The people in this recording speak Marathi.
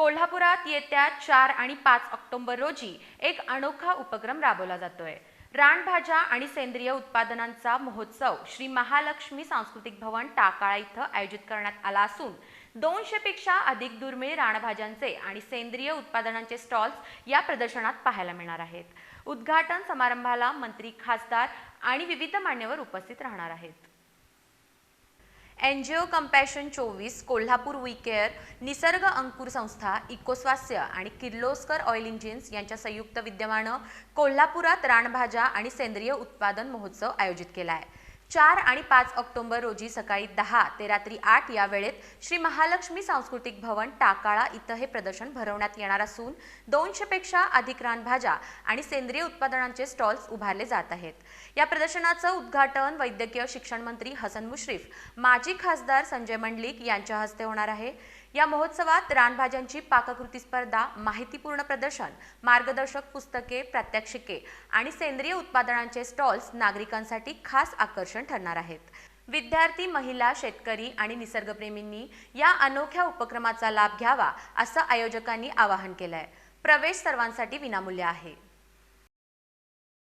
कोल्हापुरात येत्या चार आणि पाच ऑक्टोबर रोजी एक अनोखा उपक्रम राबवला जातोय. रानभाज्या आणि सेंद्रिय उत्पादनांचा महोत्सव श्री महालक्ष्मी सांस्कृतिक भवन टाकाळा इथं आयोजित करण्यात आला असून दोनशे पेक्षा अधिक दुर्मिळ रानभाज्यांचे आणि सेंद्रिय उत्पादनांचे स्टॉल्स या प्रदर्शनात पाहायला मिळणार आहेत. उद्घाटन समारंभाला मंत्री खासदार आणि विविध मान्यवर उपस्थित राहणार आहेत. एनजीओ कम्पॅशन चोवीस कोल्हापूर वीकेअर निसर्ग अंकुर संस्था इकोस्वास्य आणि किर्लोस्कर ऑइल इंजिन्स यांच्या संयुक्त विद्यमानं कोल्हापुरात रानभाज्या आणि सेंद्रिय उत्पादन महोत्सव आयोजित केला आहे. चार आणि पाच ऑक्टोबर रोजी सकाळी दहा ते रात्री आठ या वेळेत श्री महालक्ष्मी सांस्कृतिक भवन टाकाळा इथं हे प्रदर्शन भरवण्यात येणार असून दोनशेपेक्षा अधिक रानभाज्या आणि सेंद्रिय उत्पादनांचे स्टॉल्स उभारले जात आहेत. या प्रदर्शनाचं उद्घाटन वैद्यकीय शिक्षण मंत्री हसन मुश्रीफ माजी खासदार संजय मंडलिक यांच्या हस्ते होणार आहे. या महोत्सवात रानभाज्यांची पाककृती स्पर्धा माहितीपूर्ण प्रदर्शन मार्गदर्शक पुस्तके प्रात्यक्षिके आणि सेंद्रिय उत्पादनांचे स्टॉल्स नागरिकांसाठी खास आकर्षण ठरणार आहेत. विद्यार्थी महिला शेतकरी आणि निसर्गप्रेमींनी या अनोख्या उपक्रमाचा लाभ घ्यावा असं आयोजकांनी आवाहन केलंय. प्रवेश सर्वांसाठी विनामूल्य आहे.